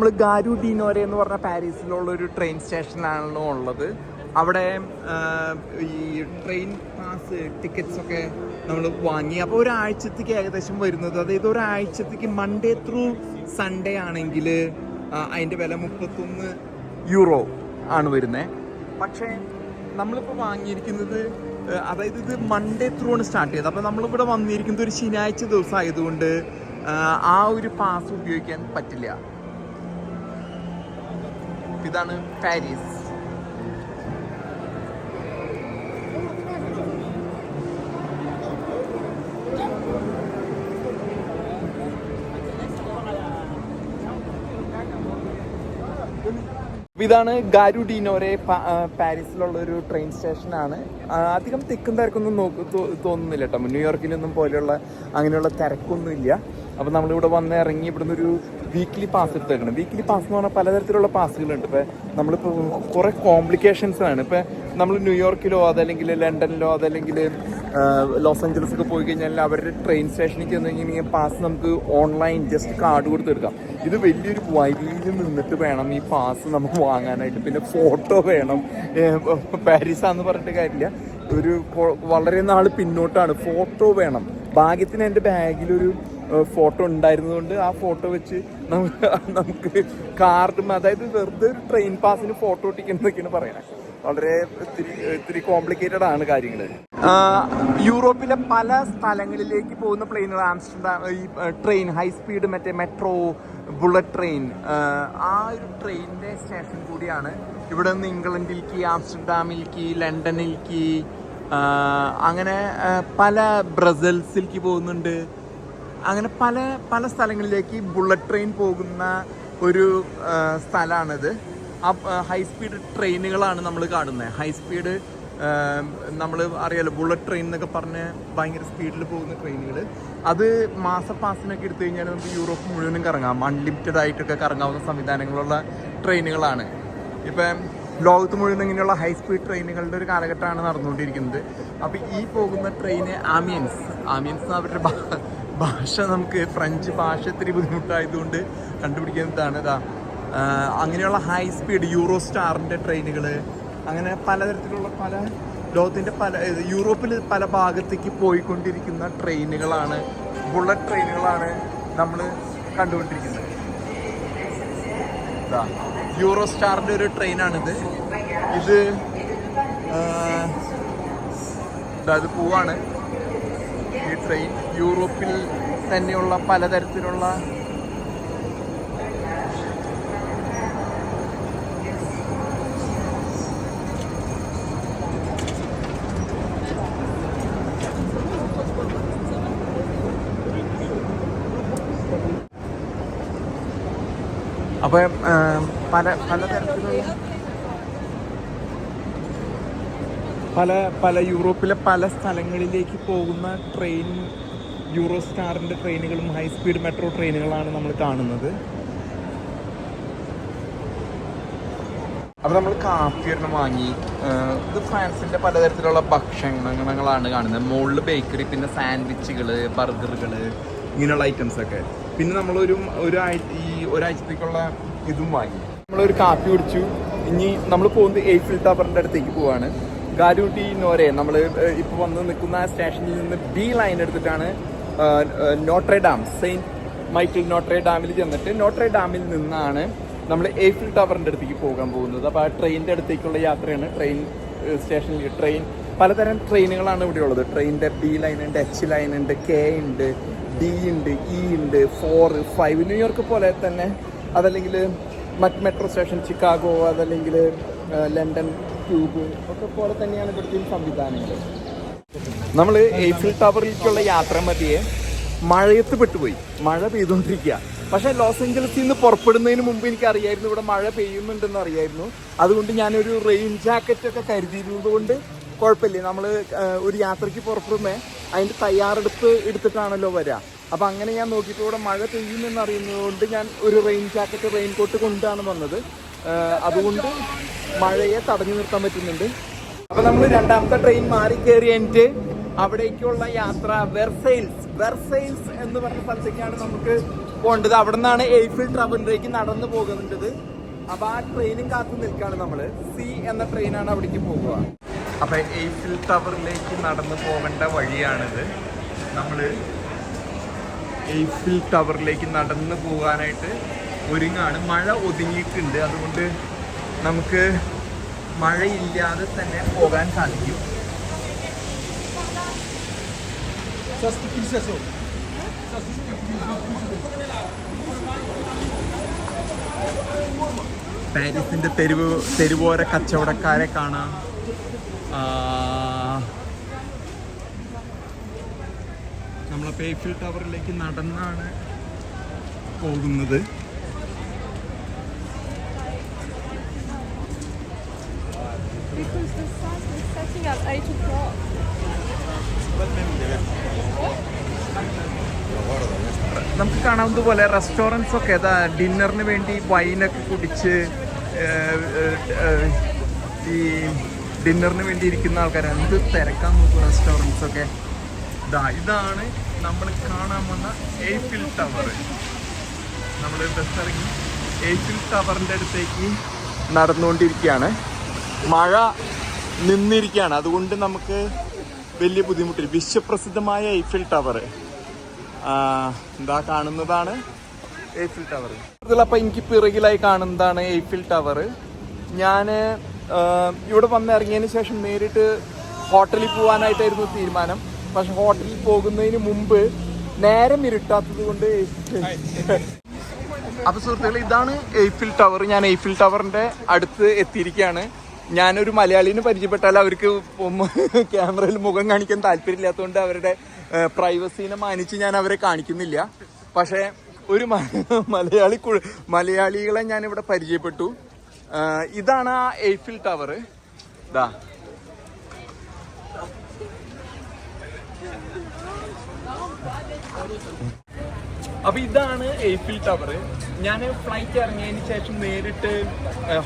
നമ്മൾ ഗാരു ഡിനോരെ എന്ന് പറഞ്ഞ പാരീസിലുള്ള ഒരു ട്രെയിൻ സ്റ്റേഷനിലാണ് ഉള്ളത്. അവിടെ ഈ ട്രെയിൻ പാസ് ടിക്കറ്റ്സ് ഒക്കെ നമ്മൾ വാങ്ങി. അപ്പോൾ ഒരാഴ്ചത്തേക്ക് ഏകദേശം വരുന്നത്. അതായത് ഒരാഴ്ചത്തേക്ക് മൺഡേ ത്രൂ സൺഡേ ആണെങ്കിൽ അതിന്റെ വില മുപ്പത്തൊന്ന് യൂറോ ആണ് വരുന്നത് പക്ഷേ നമ്മളിപ്പോൾ വാങ്ങിയിരിക്കുന്നത് അതായത് ഇത് മൺഡേ ത്രൂ ആണ് സ്റ്റാർട്ട് ചെയ്തത്. അപ്പോൾ നമ്മളിവിടെ വന്നിരിക്കുന്നത് ഒരു ശനിയാഴ്ച ദിവസം ആയതുകൊണ്ട് ആ ഒരു പാസ് ഉപയോഗിക്കാൻ പറ്റില്ല. ഇതാണ് പാരീസ്. ഇതാണ് ഗാരു ഡീനോരെ പാരീസിലുള്ള ഒരു ട്രെയിൻ സ്റ്റേഷനാണ് അധികം തിക്കും തിരക്കൊന്നും നോക്ക് തോന്നുന്നില്ല കേട്ടോ ന്യൂയോർക്കിലൊന്നും പോലെയുള്ള അങ്ങനെയുള്ള തിരക്കൊന്നും ഇല്ല അപ്പം നമ്മളിവിടെ വന്ന് ഇറങ്ങി ഇവിടുന്ന് ഒരു വീക്ക്ലി പാസ് എടുത്തേക്കണം. വീക്ക്ലി പാസ് എന്ന് പറഞ്ഞാൽ പലതരത്തിലുള്ള പാസ്സുകളുണ്ട് ഇപ്പോൾ നമ്മളിപ്പോൾ കുറേ കോംപ്ലിക്കേഷൻസ് ആണ്. ഇപ്പോൾ നമ്മൾ ന്യൂയോർക്കിലോ അതല്ലെങ്കിൽ ലണ്ടനിലോ അതല്ലെങ്കിൽ ലോസ് ആഞ്ചലസ് ഒക്കെ പോയി കഴിഞ്ഞാൽ അവരുടെ ട്രെയിൻ സ്റ്റേഷനിൽ ചെന്ന് കഴിഞ്ഞാൽ പാസ് നമുക്ക് ഓൺലൈൻ ജസ്റ്റ് കാർഡ് കൊടുത്തെടുക്കാം ഇത് വലിയൊരു വരിയിൽ നിന്നിട്ട് വേണം ഈ പാസ് നമുക്ക് വാങ്ങാനായിട്ട്. പിന്നെ ഫോട്ടോ വേണം. പാരീസാന്ന് പറഞ്ഞിട്ട് കാര്യമില്ല. ഒരു വളരെ നാൾ പിന്നോട്ടാണ്. ഫോട്ടോ വേണം. ഭാഗ്യത്തിന് എന്റെ ബാഗിലൊരു ഫോട്ടോ ഉണ്ടായിരുന്നതുകൊണ്ട് ആ ഫോട്ടോ വെച്ച് നമുക്ക് നമുക്ക് കാർഡും അതായത് വെറുതെ ഒരു ട്രെയിൻ പാസിന് ഫോട്ടോ ഒട്ടിക്കുന്നതൊക്കെയാണ് പറയുന്നത്. വളരെ ഇത്തിരി ഇത്തിരി കോംപ്ലിക്കേറ്റഡ് ആണ് കാര്യങ്ങൾ യൂറോപ്പിലെ പല സ്ഥലങ്ങളിലേക്ക് പോകുന്ന പ്ലെയിനുകൾ ആംസ്റ്റർഡാം ഈ ട്രെയിൻ ഹൈ സ്പീഡ് മറ്റേ മെട്രോ ബുള്ളറ്റ് ട്രെയിൻ ആ ഒരു ട്രെയിനിന്റെ സ്റ്റേഷൻ കൂടിയാണ് ഇവിടെ നിന്ന് ഇംഗ്ലണ്ടിലേക്ക് ആംസ്റ്റർഡാമിലേക്ക് ലണ്ടനിലേക്ക് അങ്ങനെ പല ബ്രസൽസിലേക്ക് പോകുന്നുണ്ട്. അങ്ങനെ പല പല സ്ഥലങ്ങളിലേക്ക് ബുള്ളറ്റ് ട്രെയിൻ പോകുന്ന ഒരു സ്ഥലമാണിത്. ഹൈ സ്പീഡ് ട്രെയിനുകളാണ് നമ്മൾ കാണുന്നത് ഹൈ സ്പീഡ് നമ്മൾ അറിയാലോ ബുള്ളറ്റ് ട്രെയിൻ എന്നൊക്കെ പറഞ്ഞ് ഭയങ്കര സ്പീഡിൽ പോകുന്ന ട്രെയിനുകൾ അത് മാസ പാസിനൊക്കെ എടുത്തു കഴിഞ്ഞാൽ നമുക്ക് യൂറോപ്പ് മുഴുവനും കറങ്ങാം. അൺലിമിറ്റഡ് ആയിട്ടൊക്കെ കറങ്ങാവുന്ന സംവിധാനങ്ങളുള്ള ട്രെയിനുകളാണ് ഇപ്പം ലോകത്ത് മുഴുവൻ ഇങ്ങനെയുള്ള ഹൈ സ്പീഡ് ട്രെയിനുകളുടെ ഒരു കാലഘട്ടമാണ് നടന്നുകൊണ്ടിരിക്കുന്നത്. അപ്പോൾ ഈ പോകുന്ന ട്രെയിന് ആമിയൻസ് ആമിയൻസ് അവരുടെ ഭാഷ നമുക്ക് ഫ്രഞ്ച് ഭാഷ ഇത്തിരി ബുദ്ധിമുട്ടായതുകൊണ്ട് കണ്ടുപിടിക്കുന്നതാണ്. ഇതാ അങ്ങനെയുള്ള ഹൈ സ്പീഡ് യൂറോ സ്റ്റാറിന്റെ ട്രെയിനുകൾ അങ്ങനെ പലതരത്തിലുള്ള പല ലോകത്തിന്റെ പല യൂറോപ്പിൽ പല ഭാഗത്തേക്ക് പോയിക്കൊണ്ടിരിക്കുന്ന ട്രെയിനുകളാണ് ബുള്ളറ്റ് ട്രെയിനുകളാണ് നമ്മൾ കണ്ടുകൊണ്ടിരിക്കുന്നത്. ഇതാ യൂറോ സ്റ്റാറിന്റെ ഒരു ട്രെയിനാണിത് ഇത് അതായത് പോവാണ്. ട്രെയിൻ യൂറോപ്പിൽ തന്നെയുള്ള പലതരത്തിലുള്ള അപ്പം ആ, പല പലതരത്തിലുള്ള പല പല യൂറോപ്പിലെ പല സ്ഥലങ്ങളിലേക്ക് പോകുന്ന ട്രെയിൻ യൂറോ സ്റ്റാറിന്റെ ട്രെയിനുകളും ഹൈ സ്പീഡ് മെട്രോ ട്രെയിനുകളാണ് നമ്മൾ കാണുന്നത്. അപ്പോൾ നമ്മൾ കാപ്പി ഒരെണ്ണം വാങ്ങി. ഇത് ഫ്രാൻസിന്റെ പലതരത്തിലുള്ള ഭക്ഷണങ്ങളാണ് കാണുന്നത്. മുകളിൽ ബേക്കറി പിന്നെ സാൻഡ്വിച്ചുകൾ ബർഗറുകൾ ഇങ്ങനെയുള്ള ഐറ്റംസൊക്കെ പിന്നെ നമ്മളൊരു ഒരാഴ്ച ഈ ഒരാഴ്ചത്തേക്കുള്ള ഇതും വാങ്ങി. നമ്മളൊരു കാപ്പി കുടിച്ചു. ഇനി നമ്മൾ പോകുന്നത് എയ്ഫിൽ ടവറിന്റെ അടുത്തേക്ക് പോവാണ്. ഗാരൂട്ടി നോരെ നമ്മൾ ഇപ്പോൾ വന്ന് നിൽക്കുന്ന സ്റ്റേഷനിൽ നിന്ന് ബി ലൈൻ എടുത്തിട്ടാണ് Notre Dame Saint Michael Notre ഡാമിൽ ചെന്നിട്ട് നോട്രെ ഡാമിൽ നിന്നാണ് നമ്മൾ എയ്ഫിൽ ടവറിന്റെ അടുത്തേക്ക് പോകാൻ പോകുന്നത്. അപ്പോൾ ആ ട്രെയിനിന്റെ അടുത്തേക്കുള്ള യാത്രയാണ്. ട്രെയിൻ സ്റ്റേഷനിൽ ട്രെയിൻ പലതരം ട്രെയിനുകളാണ് ഇവിടെ ഉള്ളത്. ട്രെയിനിന്റെ ബി ലൈൻ ഉണ്ട് എച്ച് ലൈൻ ഉണ്ട് കെ ഉണ്ട് ഡി ഉണ്ട് ഇ ഉണ്ട് ഫോർ ഫൈവ് ന്യൂയോർക്ക് പോലെ തന്നെ അതല്ലെങ്കിൽ മറ്റ് മെട്രോ സ്റ്റേഷൻ ചിക്കാഗോ അതല്ലെങ്കിൽ ലണ്ടൻ ട്യൂബ് ഒക്കെ പോലെ തന്നെയാണ് ഇവിടുത്തെ സംവിധാനങ്ങൾ. നമ്മൾ എയ്ഫിൽ ടവറിലേക്കുള്ള യാത്ര മതിയെ മഴയത്ത് പെട്ടുപോയി. മഴ പെയ്തുകൊണ്ടിരിക്കുക. പക്ഷേ ലോസ് ഏഞ്ചലസിൽ നിന്ന് പുറപ്പെടുന്നതിന് മുമ്പ് എനിക്ക് അറിയായിരുന്നു ഇവിടെ മഴ പെയ്യുന്നുണ്ടെന്ന് അറിയായിരുന്നു. അതുകൊണ്ട് ഞാനൊരു റെയിൻ ജാക്കറ്റ് ഒക്കെ കരുതിയിരുന്നത് കൊണ്ട് കുഴപ്പമില്ല. നമ്മൾ ഒരു യാത്രയ്ക്ക് പുറപ്പെടുമ്പേ അതിന്റെ തയ്യാറെടുപ്പ് എടുത്തിട്ടാണല്ലോ വരിക അപ്പം അങ്ങനെ ഞാൻ നോക്കിയിട്ട് ഇവിടെ മഴ പെയ്യുമെന്ന് അറിയുന്നതുകൊണ്ട് ഞാൻ ഒരു റെയിൻ ജാക്കറ്റ് റെയിൻ കോട്ട് കൊണ്ടാണ് വന്നത്. അതുകൊണ്ട് മഴയെ തടഞ്ഞു നിർത്താൻ പറ്റുന്നുണ്ട്. അപ്പൊ നമ്മൾ രണ്ടാമത്തെ ട്രെയിൻ മാറി കയറി കഴിഞ്ഞിട്ട് അവിടേക്കുള്ള യാത്ര വെർസൈൽസ് വെർസൈൽസ് എന്ന് പറഞ്ഞ സ്ഥലത്തേക്കാണ് നമുക്ക് പോകേണ്ടത്. അവിടെ നിന്നാണ് എയ്ഫിൽ ട്രാവലിലേക്ക് നടന്നു പോകുന്നുണ്ടത് അപ്പൊ ആ ട്രെയിനും കാത്തു നിൽക്കുകയാണ് നമ്മൾ. സി എന്ന ട്രെയിനാണ് അവിടേക്ക് പോകുക. അപ്പൊ എയ്ഫിൽ ടവറിലേക്ക് നടന്നു പോകേണ്ട വഴിയാണിത്. നമ്മൾ എയ്ഫിൽ ടവറിലേക്ക് നടന്നു പോകാനായിട്ട് ഒരുങ്ങാണ്. മഴ ഒതുങ്ങിയിട്ടുണ്ട്. അതുകൊണ്ട് നമുക്ക് മഴയില്ലാതെ തന്നെ പോകാൻ സാധിക്കും. പാരീസിന്റെ തെരുവ് തെരുവോര കച്ചവടക്കാരെ കാണാം. നമ്മളെ പേഫിൽ ടവറിലേക്ക് നടന്നാണ് പോകുന്നത്. Setting at 8 o'clock. നമുക്ക് കാണാവുന്നതുപോലെ റെസ്റ്റോറന്റ്സ് ഒക്കെ അതാ ഡിന്നറിന് വേണ്ടി വൈനൊക്കെ കുടിച്ച് ഈ ഡിന്നറിന് വേണ്ടി ഇരിക്കുന്ന ആൾക്കാർ എന്ത് തിരക്കാൻ നോക്കും റെസ്റ്റോറന്റ്സ് ഒക്കെ. ഇതാ ഇതാണ് നമ്മൾ കാണാൻ വന്ന എയ്ഫിൽ ടവർ നമ്മൾ ബസ് ഇറങ്ങി എയ്ഫിൽ ടവറിന്റെ അടുത്തേക്ക് നടന്നുകൊണ്ടിരിക്കുകയാണ്. മഴ നിന്നിരിക്കുകയാണ്. അതുകൊണ്ട് നമുക്ക് വലിയ ബുദ്ധിമുട്ടില്ല. വിശ്വപ്രസിദ്ധമായ എയ്ഫിൽ ടവർ എന്താ കാണുന്നതാണ്? എയ്ഫിൽ ടവർ അപ്പൊ എനിക്ക് പിറകിലായി കാണുന്നതാണ് എയ്ഫിൽ ടവർ ഞാൻ ഇവിടെ വന്നിറങ്ങിയതിന് ശേഷം നേരിട്ട് ഹോട്ടലിൽ പോകാനായിട്ടായിരുന്നു തീരുമാനം. പക്ഷെ ഹോട്ടലിൽ പോകുന്നതിന് മുമ്പ് നേരം ഇരുട്ടാത്തത് കൊണ്ട് അപ്പൊ സുഹൃത്തുക്കളെ ഇതാണ് എയ്ഫിൽ ടവർ ഞാൻ എയ്ഫിൽ ടവറിന്റെ അടുത്ത് എത്തിയിരിക്കുകയാണ്. ഞാനൊരു മലയാളിനെ പരിചയപ്പെട്ടാൽ അവർക്ക് ക്യാമറയിൽ മുഖം കാണിക്കാൻ താല്പര്യമില്ലാത്തതുകൊണ്ട് അവരുടെ പ്രൈവസീനെ മാനിച്ച് ഞാൻ അവരെ കാണിക്കുന്നില്ല. പക്ഷേ ഒരു മലയാളി മലയാളികളെ ഞാൻ ഇവിടെ പരിചയപ്പെട്ടു ഇതാണ് ആ എയ്ഫിൽ ടവർ ഇതാ അപ്പൊ ഇതാണ് എയ്ഫിൽ ടവർ ഞാൻ ഫ്ലൈറ്റ് ഇറങ്ങിയതിന് ശേഷം നേരിട്ട്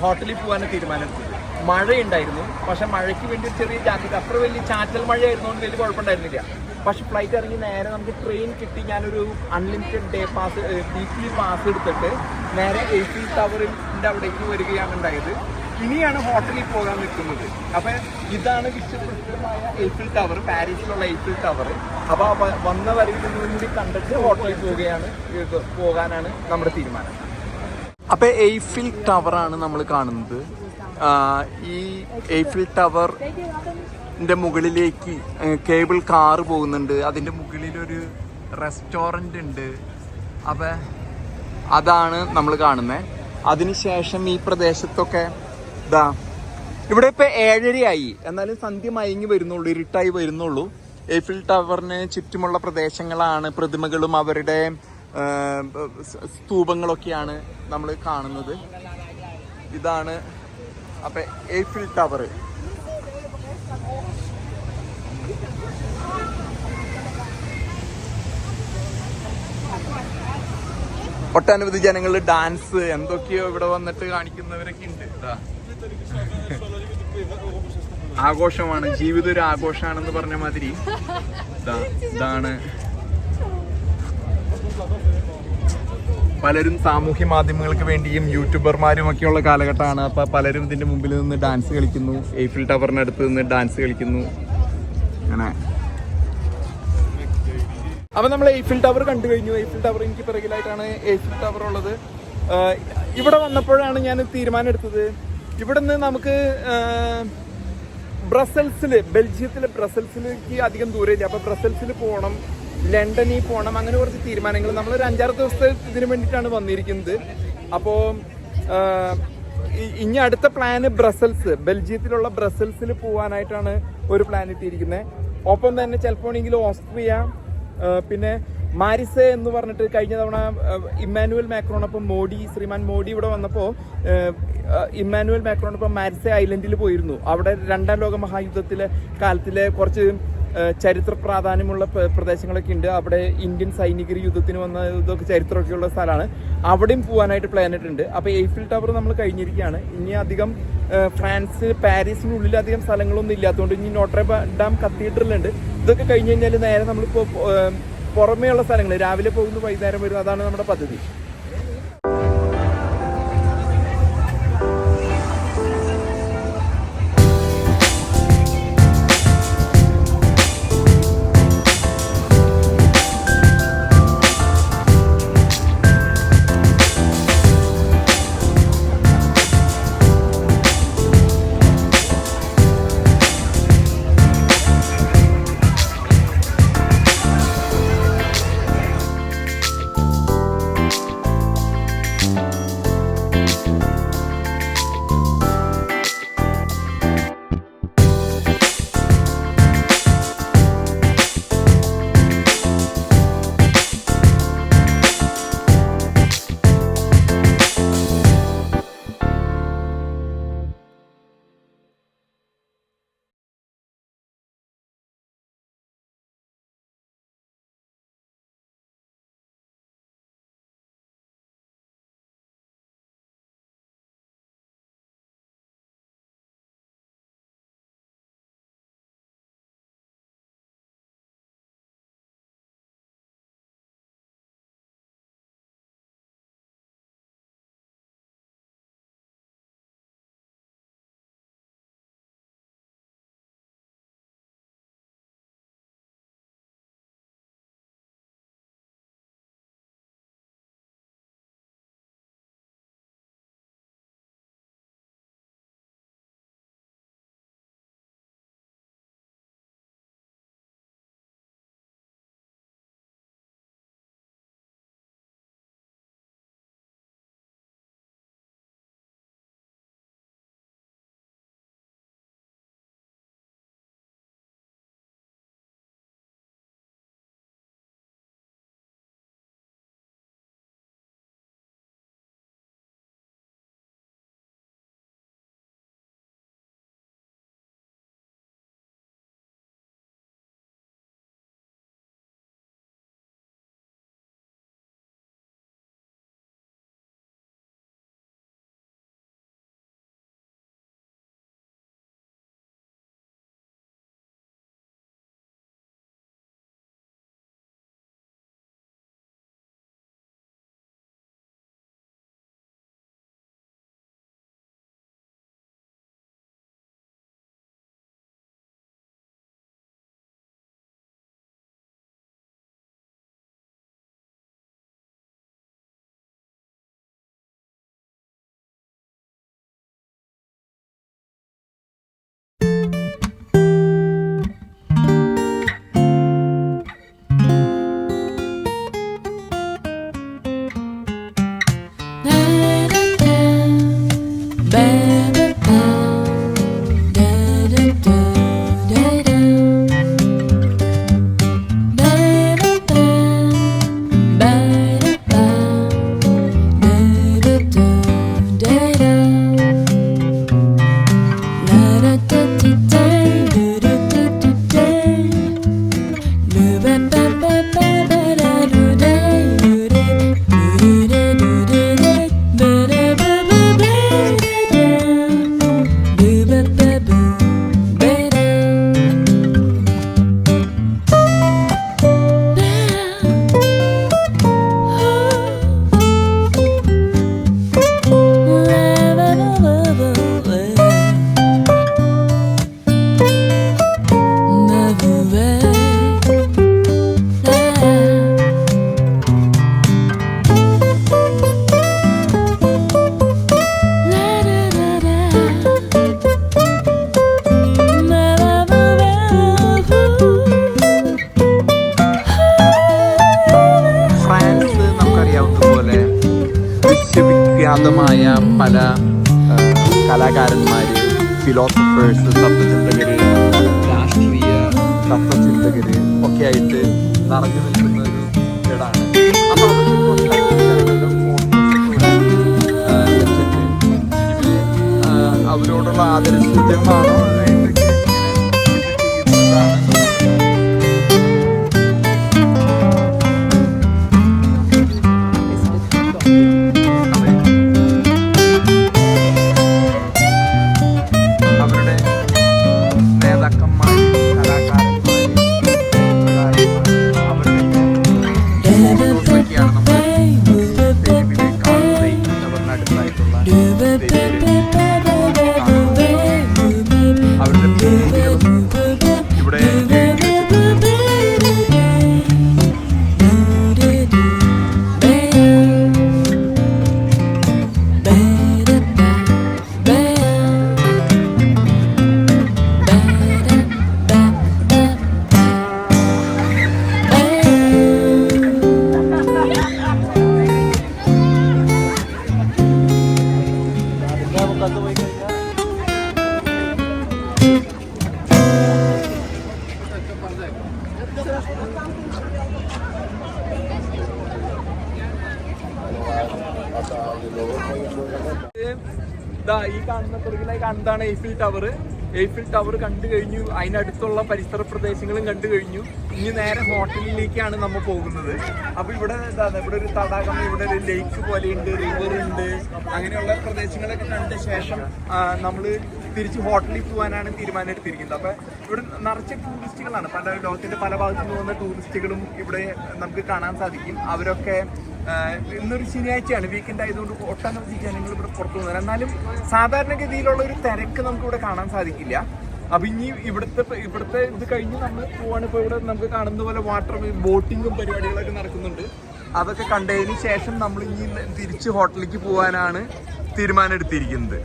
ഹോട്ടലിൽ പോകാൻ തീരുമാനമെടുത്തത് മഴയുണ്ടായിരുന്നു. പക്ഷെ മഴയ്ക്ക് വേണ്ടി ഒരു ചെറിയ ജാക്കറ്റ് അത്ര വലിയ ചാറ്റൽ മഴയായിരുന്നുകൊണ്ട് വലിയ കുഴപ്പമുണ്ടായിരുന്നില്ല. പക്ഷെ ഫ്ലൈറ്റ് ഇറങ്ങി നേരെ നമുക്ക് ട്രെയിൻ കിട്ടി. ഞാനൊരു unlimited day pass weekly pass എടുത്തിട്ട് നേരെ എയ്ഫിൽ ടവറിന്റെ അവിടേക്ക് വരികയാണ് ഉണ്ടായത്. ഇനിയാണ് ഹോട്ടലിൽ പോകാൻ നിൽക്കുന്നത്. അപ്പൊ ഇതാണ് വിശ്വപ്രസിദ്ധമായ എയ്ഫിൽ ടവർ പാരീസിലുള്ള എയ്ഫിൽ ടവർ അപ്പോൾ വന്ന വരയിൽ കൂടി കണ്ടിട്ട് ഹോട്ടലിൽ പോവുകയാണ് പോകാനാണ് നമ്മുടെ തീരുമാനം. അപ്പൊ എയ്ഫിൽ ടവറാണ് നമ്മൾ കാണുന്നത്. ഈ എയ്ഫിൽ ടവർ മുകളിലേക്ക് കേബിൾ കാറ് പോകുന്നുണ്ട്. അതിന്റെ മുകളിലൊരു റെസ്റ്റോറന്റ് ഉണ്ട്. അപ്പം അതാണ് നമ്മൾ കാണുന്നത് അതിനുശേഷം ഈ പ്രദേശത്തൊക്കെ ഇതാ ഇവിടെ ഇപ്പം ഏഴരയായി. എന്നാലും സന്ധ്യ മയങ്ങി വരുന്നുള്ളൂ ഇരുട്ടായി വരുന്നുള്ളൂ. എയ്ഫിൽ ടവറിന് ചുറ്റുമുള്ള പ്രദേശങ്ങളാണ് പ്രതിമകളും അവരുടെ സ്തൂപങ്ങളൊക്കെയാണ് നമ്മൾ കാണുന്നത്. ഇതാണ് അപ്പൊ എയ്ഫിൽ ടവർ ഒട്ടനവധി ജനങ്ങൾ ഡാൻസ് എന്തൊക്കെയോ ഇവിടെ വന്നിട്ട് കാണിക്കുന്നവരൊക്കെ ഉണ്ട്. ആഘോഷമാണ്. ജീവിതം ഒരു ആഘോഷമാണെന്ന് പറഞ്ഞ മാതിരി. ഇതാ, ഇതാണ്. പലരും സാമൂഹ്യ മാധ്യമങ്ങൾക്ക് വേണ്ടിയും യൂട്യൂബർമാരും ഒക്കെയുള്ള കാലഘട്ടമാണ്. അപ്പൊ പലരും ഇതിന്റെ മുമ്പിൽ നിന്ന് ഡാൻസ് കളിക്കുന്നു. എയ്ഫിൽ ടവറിനടുത്ത് നിന്ന് ഡാൻസ് കളിക്കുന്നു. അങ്ങനെ. അപ്പൊ നമ്മൾ എയ്ഫിൽ ടവർ കണ്ടു കഴിഞ്ഞു. എയ്ഫിൽ ടവർ എനിക്ക് പിറകിലായിട്ടാണ് എയ്ഫിൽ ടവർ ഉള്ളത്. ഇവിടെ വന്നപ്പോഴാണ് ഞാൻ തീരുമാനം എടുത്തത് ഇവിടെ നിന്ന് നമുക്ക് ബ്രസൽസിൽ ബെൽജിയത്തിലെ ബ്രസൽസിലേക്ക് അധികം ദൂരമില്ല. അപ്പൊ ബ്രസൽസിൽ പോകണം ലണ്ടനിൽ പോകണം അങ്ങനെ കുറച്ച് തീരുമാനങ്ങൾ. നമ്മൾ ഒരു അഞ്ചാറ് ദിവസത്തെ ഇതിന് വേണ്ടിയിട്ടാണ് വന്നിരിക്കുന്നത്. അപ്പോൾ ഇനി അടുത്ത പ്ലാന് ബ്രസൽസ് ബെൽജിയത്തിലുള്ള ബ്രസൽസിൽ പോകാനായിട്ടാണ് ഒരു പ്ലാൻ ഇട്ടിരിക്കുന്നത് ഒപ്പം തന്നെ ചിലപ്പോണെങ്കിൽ ഓസ്ട്രിയ പിന്നെ മാരിസ എന്ന് പറഞ്ഞിട്ട് കഴിഞ്ഞ തവണ ഇമ്മാനുവൽ മാക്രോണൊപ്പം മോഡി ശ്രീമാൻ മോഡി ഇവിടെ വന്നപ്പോൾ ഇമ്മാനുവൽ മാക്രോണൊപ്പം മാരിസെ ഐലൻഡിൽ പോയിരുന്നു. അവിടെ രണ്ടാം ലോക മഹായുദ്ധത്തിലെ കാലത്തിലെ കുറച്ച് ചരിത്ര പ്രാധാന്യമുള്ള പ്രദേശങ്ങളൊക്കെ ഉണ്ട്. അവിടെ ഇന്ത്യൻ സൈനികർ യുദ്ധത്തിന് വന്ന ഇതൊക്കെ ചരിത്രമൊക്കെയുള്ള സ്ഥലമാണ്. അവിടെയും പോകാനായിട്ട് പ്ലാൻ ഉണ്ട് അപ്പോൾ എയ്ഫിൽ ടവർ നമ്മൾ കഴിഞ്ഞിരിക്കുകയാണ്. ഇനി അധികം ഫ്രാൻസ് പാരീസിനുള്ളിൽ അധികം സ്ഥലങ്ങളൊന്നും ഇല്ലാത്തതുകൊണ്ട് ഇനി നോട്ടറേ ഡാം കത്തീഡ്രലുണ്ട് ഇതൊക്കെ കഴിഞ്ഞ് കഴിഞ്ഞാൽ നേരെ നമ്മളിപ്പോൾ പുറമേയുള്ള സ്ഥലങ്ങൾ രാവിലെ പോകുന്നു വൈകുന്നേരം വരും. അതാണ് നമ്മുടെ പദ്ധതി. പ്രശസ്തമായ പല കലാകാരന്മാർ ഫിലോസഫേഴ്സ് തത്വചിന്തകർ രാഷ്ട്രീയ തത്വചിന്തകർ ഒക്കെ ആയിട്ട് നിറഞ്ഞു നിൽക്കുന്ന ഒരു ഇടാണ് അവരോടുള്ള ആദരസൂചകമാണോ ഈ കാണുന്ന പുറകിലായി കാണുന്നതാണ് എയ്ഫിൽ ടവർ എയ്ഫിൽ ടവർ കണ്ടു കഴിഞ്ഞു. അതിനടുത്തുള്ള പരിസര പ്രദേശങ്ങളും കണ്ടു കഴിഞ്ഞു. ഇനി നേരെ ഹോട്ടലിലേക്കാണ് നമ്മൾ പോകുന്നത്. അപ്പൊ ഇവിടെ എന്താണ് ഇവിടെ ഒരു തടാകം ഇവിടെ ഒരു ലേക്ക് പോലെയുണ്ട് റിവർ ഉണ്ട്. അങ്ങനെയുള്ള പ്രദേശങ്ങളൊക്കെ കണ്ട ശേഷം നമ്മൾ തിരിച്ച് ഹോട്ടലിൽ പോകാനാണ് തീരുമാനം എടുത്തിരിക്കുന്നത് അപ്പൊ ഇവിടെ നിറച്ച് ടൂറിസ്റ്റുകളാണ് പല ലോകത്തിന്റെ പല ഭാഗത്തു നിന്ന് വന്ന ടൂറിസ്റ്റുകളും ഇവിടെ നമുക്ക് കാണാൻ സാധിക്കും. അവരൊക്കെ ഇന്നൊരു ശനിയാഴ്ചയാണ്. വീക്കെൻഡ് ആയതുകൊണ്ട് ഒട്ടനവധി ജനങ്ങൾ ഇവിടെ പുറത്തു പോകുന്നത് എന്നാലും സാധാരണഗതിയിലുള്ള ഒരു തിരക്ക് നമുക്കിവിടെ കാണാൻ സാധിക്കില്ല. അപ്പൊ ഇനി ഇവിടുത്തെ ഇവിടുത്തെ ഇത് കഴിഞ്ഞ് നമ്മൾ പോവാണ്. ഇപ്പൊ ഇവിടെ നമുക്ക് കാണുന്ന പോലെ വാട്ടർ ബോട്ടിങ്ങും പരിപാടികളൊക്കെ നടക്കുന്നുണ്ട്. അതൊക്കെ കണ്ടതിന് ശേഷം നമ്മൾ ഇനി തിരിച്ച് ഹോട്ടലിലേക്ക് പോകാനാണ് തീരുമാനം എടുത്തിരിക്കുന്നത്.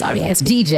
Sorry ass DJ.